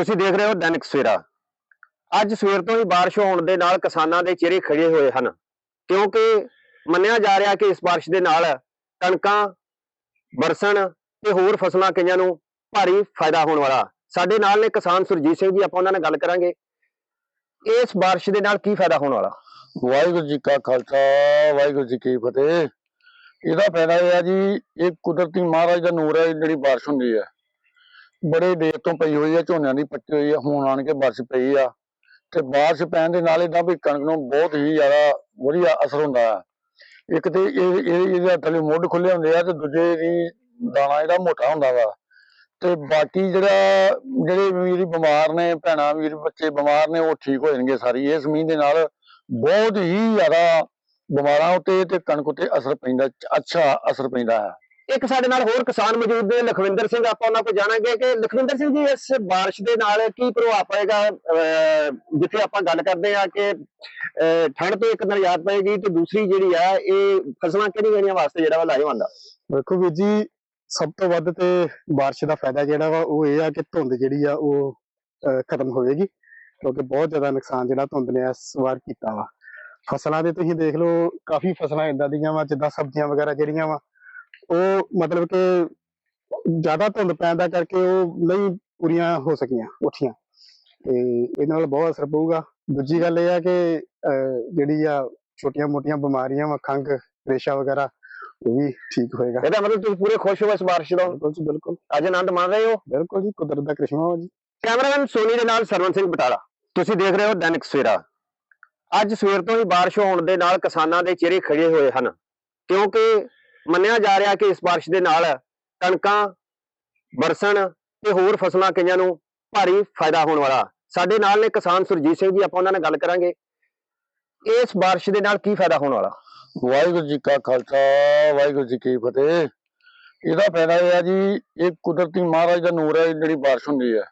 ਤੁਸੀਂ ਦੇਖ ਰਹੇ ਹੋ ਦੈਨਿਕ ਸਵੇਰਾ। ਅੱਜ ਸਵੇਰ ਤੋਂ ਹੀ ਬਾਰਿਸ਼ ਹੋਣ ਦੇ ਨਾਲ ਕਿਸਾਨਾਂ ਦੇ ਚਿਹਰੇ ਖੜੇ ਹੋਏ ਹਨ, ਕਿਉਂਕਿ ਮੰਨਿਆ ਜਾ ਰਿਹਾ ਕਿ ਇਸ ਬਾਰਿਸ਼ ਦੇ ਨਾਲ ਕਣਕਾਂ, ਬਰਸਣ ਤੇ ਹੋਰ ਫਸਲਾਂ ਕਈਆਂ ਨੂੰ ਭਾਰੀ ਫਾਇਦਾ ਹੋਣ ਵਾਲਾ। ਸਾਡੇ ਨਾਲ ਨੇ ਕਿਸਾਨ ਸੁਰਜੀਤ ਸਿੰਘ ਜੀ, ਆਪਾਂ ਉਹਨਾਂ ਨਾਲ ਗੱਲ ਕਰਾਂਗੇ। ਇਸ ਬਾਰਿਸ਼ ਦੇ ਨਾਲ ਕੀ ਫਾਇਦਾ ਹੋਣ ਵਾਲਾ? ਵਾਹਿਗੁਰੂ ਜੀ ਕਾ ਖਾਲਸਾ, ਵਾਹਿਗੁਰੂ ਜੀ ਕੀ ਫਤਿਹ। ਇਹਦਾ ਫਾਇਦਾ ਇਹ ਆ ਜੀ, ਇਹ ਕੁਦਰਤੀ ਮਹਾਰਾਜ ਦਾ ਨੂਰ ਹੈ, ਜਿਹੜੀ ਬਾਰਿਸ਼ ਹੁੰਦੀ ਹੈ। ਬੜੇ ਦੇਰ ਤੋਂ ਪਈ ਹੋਈ ਆ, ਝੋਨਿਆਂ ਦੀ ਪੱਟੀ ਹੋਈ ਆ, ਹੁਣ ਆਣ ਕੇ ਬਾਰਿਸ਼ ਪਈ ਆ। ਤੇ ਬਾਰਿਸ਼ ਪੈਣ ਦੇ ਨਾਲ ਇਹਦਾ ਵੀ ਕਣਕ ਨੂੰ ਬਹੁਤ ਹੀ ਜ਼ਿਆਦਾ ਵਧੀਆ ਅਸਰ ਹੁੰਦਾ ਹੈ ਇੱਕ ਤੇ ਇਹ ਇਹਦੇ ਥੱਲੇ ਮੁੱਢ ਖੁੱਲੇ ਹੁੰਦੇ ਆ ਤੇ ਦੂਜੇ ਦੀ ਦਾਣਾ ਜਿਹੜਾ ਮੋਟਾ ਹੁੰਦਾ ਵਾ। ਤੇ ਬਾਕੀ ਜਿਹੜਾ, ਜਿਹੜੇ ਵੀਰ ਬਿਮਾਰ ਨੇ, ਭੈਣਾਂ, ਵੀਰ ਬੱਚੇ ਬਿਮਾਰ ਨੇ, ਉਹ ਠੀਕ ਹੋ ਜਾਣਗੇ ਸਾਰੀ। ਇਸ ਮੀਂਹ ਦੇ ਨਾਲ ਬਹੁਤ ਹੀ ਜ਼ਿਆਦਾ ਬਿਮਾਰਾਂ ਉਤੇ ਤੇ ਕਣਕ ਉਤੇ ਅਸਰ ਪੈਂਦਾ, ਅੱਛਾ ਅਸਰ ਪੈਂਦਾ ਹੈ ਇੱਕ ਸਾਡੇ ਨਾਲ ਹੋਰ ਕਿਸਾਨ ਮੌਜੂਦ ਨੇ, ਲਖਵਿੰਦਰ ਸਿੰਘ, ਆਪਾਂ ਉਹਨਾਂ ਕੋਲ ਜਾਣਾਂਗੇ ਕਿ ਲਖਵਿੰਦਰ ਸਿੰਘ ਜੀ, ਇਸ ਬਾਰਿਸ਼ ਦੇ ਨਾਲ ਕੀ ਪ੍ਰਭਾਵ ਪਏਗਾ? ਜਿੱਥੇ ਆਪਾਂ ਗੱਲ ਕਰਦੇ ਆ ਕਿ ਠੰਡ ਤੋਂ ਇੱਕ ਨਿਜਾਤ ਪਏਗੀ ਤੇ ਦੂਸਰੀ ਜਿਹੜੀ ਆ, ਇਹ ਫਸਲਾਂ ਕਿਹੜੀ ਕਿਹੜੀਆਂ ਵਾਸਤੇ ਜਿਹੜਾ ਵਾ ਲਾਹੇਵੰਦ ਆ? ਵੇਖੋ ਵੀਰ ਜੀ, ਸਭ ਤੋਂ ਵੱਧ ਤੇ ਬਾਰਿਸ਼ ਦਾ ਫਾਇਦਾ ਜਿਹੜਾ ਵਾ, ਉਹ ਇਹ ਆ ਕਿ ਧੁੰਦ ਜਿਹੜੀ ਆ, ਉਹ ਖਤਮ ਹੋਵੇਗੀ। ਕਿਉਂਕਿ ਬਹੁਤ ਜ਼ਿਆਦਾ ਨੁਕਸਾਨ ਜਿਹੜਾ ਧੁੰਦ ਨੇ ਇਸ ਵਾਰ ਕੀਤਾ ਵਾ। ਫਸਲਾਂ ਦੇ ਤੁਸੀਂ ਦੇਖ ਲਓ, ਕਾਫੀ ਫਸਲਾਂ ਇਦਾਂ ਦੀਆਂ ਵਾ, ਜਿੱਦਾਂ ਸਬਜ਼ੀਆਂ ਵਗੈਰਾ ਜਿਹੜੀਆਂ ਵਾ ਉਹ ਮਤਲਬ ਕਿ ਜ਼ਿਆਦਾ ਧੁੰਦ ਪੈਣ ਦਾ ਕਰਕੇ ਉਹ ਨਹੀਂ ਪੂਰੀਆਂ ਹੋ ਸਕੀਆਂ ਉੱਠੀਆਂ। ਤੇ ਇਹਦੇ ਨਾਲ ਬਹੁਤ ਅਸਰ ਪਊਗਾ। ਦੂਜੀ ਗੱਲ ਇਹ ਆ ਕਿ ਜਿਹੜੀ ਆ ਛੋਟੀਆਂ ਮੋਟੀਆਂ ਬਿਮਾਰੀਆਂ ਵਾ ਖੰਘ ਰੇਸ਼ਾ ਵਗੈਰਾ ਉਹ ਵੀ ਠੀਕ ਹੋਏਗਾ। ਇਹਦਾ ਮਤਲਬ ਤੁਸੀਂ ਪੂਰੇ ਖੁਸ਼ ਹੋ ਇਸ ਬਾਰਿਸ਼ ਤੋਂ? ਬਿਲਕੁਲ ਜੀ ਬਿਲਕੁਲ। ਅੱਜ ਆਨੰਦ ਮਾਣ ਰਹੇ ਹੋ? ਬਿਲਕੁਲ ਜੀ ਕੁਦਰਤ ਦਾ ਕ੍ਰਿਸ਼ਮਾ ਵਾ ਜੀ। ਕੈਮਰਾਮੈਨ ਸੋਨੀ ਦੇ ਨਾਲ ਸਰਵਨ ਸਿੰਘ ਬਟਾਲਾ। ਤੁਸੀਂ ਦੇਖ ਰਹੇ ਹੋ ਦੈਨਿਕ ਸਵੇਰਾ। ਅੱਜ ਸਵੇਰ ਤੋਂ ਹੀ ਬਾਰਿਸ਼ ਹੋਣ ਦੇ ਨਾਲ ਕਿਸਾਨਾਂ ਦੇ ਚਿਹਰੇ ਖੜੇ ਹੋਏ ਹਨ। ਕਿਉਂਕਿ ਮੰਨਿਆ ਜਾ ਰਿਹਾ ਕਿ ਇਸ ਬਾਰਿਸ਼ ਦੇ ਨਾਲ ਕਣਕਾਂ, ਬਰਸਣ ਤੇ ਹੋਰ ਫਸਲਾਂ ਕਈਆਂ ਨੂੰ ਭਾਰੀ ਫਾਇਦਾ ਹੋਣ ਵਾਲਾ। ਸਾਡੇ ਨਾਲ ਨੇ ਕਿਸਾਨ ਸੁਰਜੀਤ ਸਿੰਘ ਜੀ, ਆਪਾਂ ਉਹਨਾਂ ਨਾਲ ਗੱਲ ਕਰਾਂਗੇ। ਇਸ ਬਾਰਿਸ਼ ਦੇ ਨਾਲ ਕੀ ਫਾਇਦਾ ਹੋਣ ਵਾਲਾ? ਵਾਹਿਗੁਰੂ ਜੀ ਕਾ ਖਾਲਸਾ, ਵਾਹਿਗੁਰੂ ਜੀ ਕੀ ਫਤਿਹ। ਇਹਦਾ ਫਾਇਦਾ ਇਹ ਆ ਜੀ, ਇਹ ਕੁਦਰਤੀ ਮਹਾਰਾਜ ਦਾ ਨੂਰ ਹੈ ਜਿਹੜੀ ਬਾਰਿਸ਼ ਹੁੰਦੀ ਹੈ।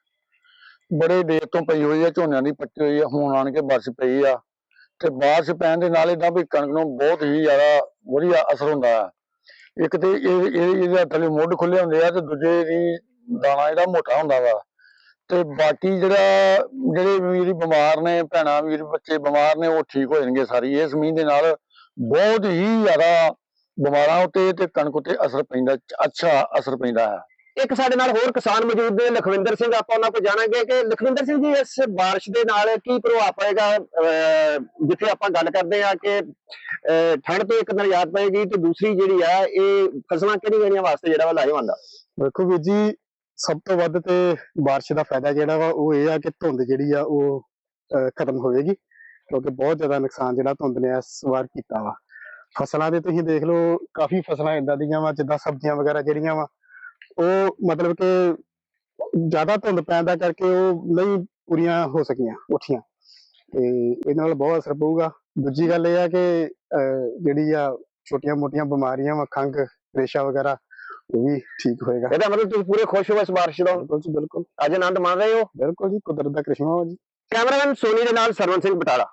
ਬੜੇ ਦੇਰ ਤੋਂ ਪਈ ਹੋਈ ਹੈ, ਝੋਨਿਆਂ ਦੀ ਪੱਟੀ ਹੋਈ ਹੈ, ਹੁਣ ਆਣ ਕੇ ਬਾਰਿਸ਼ ਪਈ ਆ। ਤੇ ਬਾਰਿਸ਼ ਪੈਣ ਦੇ ਨਾਲ ਇਹਦਾ ਵੀ ਕਣਕ ਨੂੰ ਬਹੁਤ ਹੀ ਜ਼ਿਆਦਾ ਵਧੀਆ ਅਸਰ ਹੁੰਦਾ ਹੈ। ਇੱਕ ਤੇ ਇਹ ਇਹ ਇਹਦੇ ਥੱਲੇ ਮੁੱਢ ਖੁੱਲੇ ਹੁੰਦੇ ਆ ਤੇ ਦੂਜੇ ਦੀ ਦਾਣਾ ਜਿਹੜਾ ਮੋਟਾ ਹੁੰਦਾ ਵਾ। ਤੇ ਬਾਕੀ ਜਿਹੜਾ, ਜਿਹੜੇ ਵੀਰ ਬਿਮਾਰ ਨੇ, ਭੈਣਾਂ, ਵੀਰ ਬੱਚੇ ਬਿਮਾਰ ਨੇ, ਉਹ ਠੀਕ ਹੋ ਜਾਣਗੇ ਸਾਰੀ। ਇਸ ਮੀਂਹ ਦੇ ਨਾਲ ਬਹੁਤ ਹੀ ਜ਼ਿਆਦਾ ਬਿਮਾਰਾਂ ਉਤੇ ਤੇ ਕਣਕ ਉਤੇ ਅਸਰ ਪੈਂਦਾ, ਅੱਛਾ ਅਸਰ ਪੈਂਦਾ ਹੈ। ਇੱਕ ਸਾਡੇ ਨਾਲ ਹੋਰ ਕਿਸਾਨ ਮੌਜੂਦ ਨੇ, ਲਖਵਿੰਦਰ ਸਿੰਘ, ਆਪਾਂ ਉਹਨਾਂ ਕੋਲ ਜਾਣਾਂਗੇ ਕਿ ਲਖਵਿੰਦਰ ਸਿੰਘ ਜੀ, ਇਸ ਬਾਰਿਸ਼ ਦੇ ਨਾਲ ਕੀ ਪ੍ਰਭਾਵ ਪਏਗਾ? ਜਿੱਥੇ ਆਪਾਂ ਗੱਲ ਕਰਦੇ ਆ ਕਿ ਠੰਡ ਤੋਂ ਇੱਕ ਨਿਜਾਤ ਪਏਗੀ ਤੇ ਦੂਸਰੀ ਜਿਹੜੀ ਆ, ਇਹ ਫਸਲਾਂ ਕਿਹੜੀ ਕਿਹੜੀਆਂ ਵਾਸਤੇ ਜਿਹੜਾ ਵਾ ਲਾਹੇਵੰਦ ਆ? ਵੇਖੋ ਵੀਰ ਜੀ, ਸਭ ਤੋਂ ਵੱਧ ਤੇ ਬਾਰਿਸ਼ ਦਾ ਫਾਇਦਾ ਜਿਹੜਾ ਵਾ, ਉਹ ਇਹ ਆ ਕਿ ਧੁੰਦ ਜਿਹੜੀ ਆ, ਉਹ ਖਤਮ ਹੋਵੇਗੀ। ਕਿਉਂਕਿ ਬਹੁਤ ਜ਼ਿਆਦਾ ਨੁਕਸਾਨ ਜਿਹੜਾ ਧੁੰਦ ਨੇ ਇਸ ਵਾਰ ਕੀਤਾ ਵਾ। ਫਸਲਾਂ ਦੇ ਤੁਸੀਂ ਦੇਖ ਲਓ, ਕਾਫੀ ਫਸਲਾਂ ਇਦਾਂ ਦੀਆਂ ਵਾ, ਜਿੱਦਾਂ ਸਬਜ਼ੀਆਂ ਵਗੈਰਾ ਜਿਹੜੀਆਂ ਵਾ ਉਹ ਮਤਲਬ ਕਿ ਜ਼ਿਆਦਾ ਧੁੰਦ ਪੈਣ ਦਾ ਕਰਕੇ ਉਹ ਨਹੀਂ ਪੂਰੀਆਂ ਹੋ ਸਕੀਆਂ ਉੱਠੀਆਂ। ਤੇ ਇਹਦੇ ਨਾਲ ਬਹੁਤ ਅਸਰ ਪਊਗਾ। ਦੂਜੀ ਗੱਲ ਇਹ ਆ ਕਿ ਜਿਹੜੀ ਆ ਛੋਟੀਆਂ ਮੋਟੀਆਂ ਬਿਮਾਰੀਆਂ ਵਾ ਖੰਘ ਰੇਸ਼ਾ ਵਗੈਰਾ ਉਹ ਵੀ ਠੀਕ ਹੋਏਗਾ। ਇਹਦਾ ਮਤਲਬ ਤੁਸੀਂ ਪੂਰੇ ਖੁਸ਼ ਹੋ ਇਸ ਬਾਰਿਸ਼ ਤੋਂ? ਬਿਲਕੁਲ ਅੱਜ ਆਨੰਦ ਮਾਣ ਰਹੇ ਹੋ? ਬਿਲਕੁਲ ਜੀ ਕੁਦਰਤ ਦਾ ਕ੍ਰਿਸ਼ਮਾ ਵਾ ਜੀ। ਕੈਮਰਾਮੈਨ ਸੋਨੀ ਦੇ ਨਾਲ ਸਰਵਨ ਸਿੰਘ ਬਟਾਲਾ।